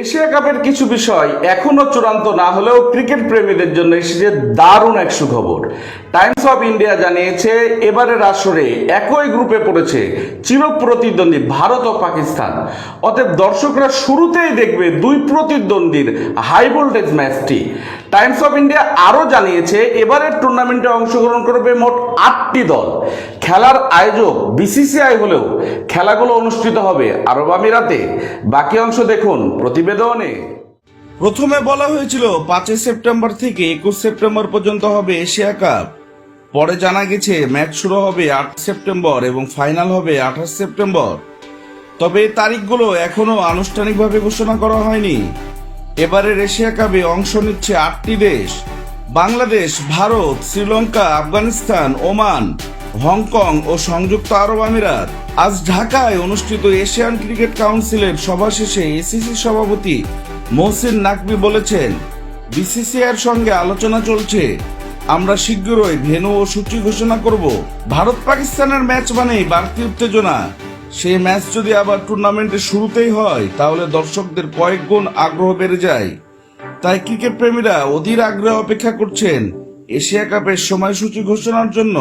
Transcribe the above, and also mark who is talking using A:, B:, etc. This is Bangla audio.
A: এশিয়া কাপের কিছু বিষয় এখনও চূড়ান্ত না হলেও ক্রিকেট প্রেমীদের জন্য এসেছে দারুণ এক সুখবর। টাইমস অফ ইন্ডিয়া জানিয়েছে, এবারের আসরে একই গ্রুপে পড়েছে চিরপ্রতিদ্বন্দ্বী ভারত ও পাকিস্তান। অতএব দর্শকরা শুরুতেই দেখবে দুই প্রতিদ্বন্দ্বীর হাই ভোল্টেজ ম্যাচটি। টাইমস অফ ইন্ডিয়া আরও জানিয়েছে, এবারের টুর্নামেন্টে অংশগ্রহণ করবে মোট আটটি দল। খেলার আয়োজক বিসিসিআই হলেও খেলাগুলো অনুষ্ঠিত হবে আরব আমিরাতে। বাকি অংশ দেখুন, প্রতিবেদনে প্রথমে বলা হয়েছিল, পাঁচই সেপ্টেম্বর থেকে একুশ সেপ্টেম্বর পর্যন্ত হবে এশিয়া কাপ। পরে জানা গেছে, ম্যাচ শুরু হবে আট সেপ্টেম্বর এবং ফাইনাল হবে আঠাশ সেপ্টেম্বর। তবে এই তারিখগুলো এখনও আনুষ্ঠানিকভাবে ঘোষণা করা হয়নি। এবারের এশিয়া কাপে অংশ নিচ্ছে আটটি দেশ। Bangladesh, Bharat, Sri Lanka, Afghanistan, Oman Hong Kong ও সংযুক্ত আরব আমিরাত। আজ ঢাকায় অনুষ্ঠিত এশিয়ান ক্রিকেট কাউন্সিলের সভা শেষে এসিসি সভাপতি মহসিন নাকবি বলেছেন বিসিসিআইয়ের সঙ্গে আলোচনা চলছে। আমরা শীঘ্রই ভেনু ও সূচি ঘোষণা করব। ভারত পাকিস্তানের ম্যাচ মানেই বাড়তি উত্তেজনা। সেই ম্যাচ যদি আবার টুর্নামেন্টের শুরুতেই হয়, তাহলে দর্শকদের কয়েক গুণ আগ্রহ বেড়ে যায়। তাই ক্রিকেট প্রেমীরা অধীর আগ্রহে অপেক্ষা করছেন এশিয়া কাপের সময়সূচি ঘোষণার জন্য।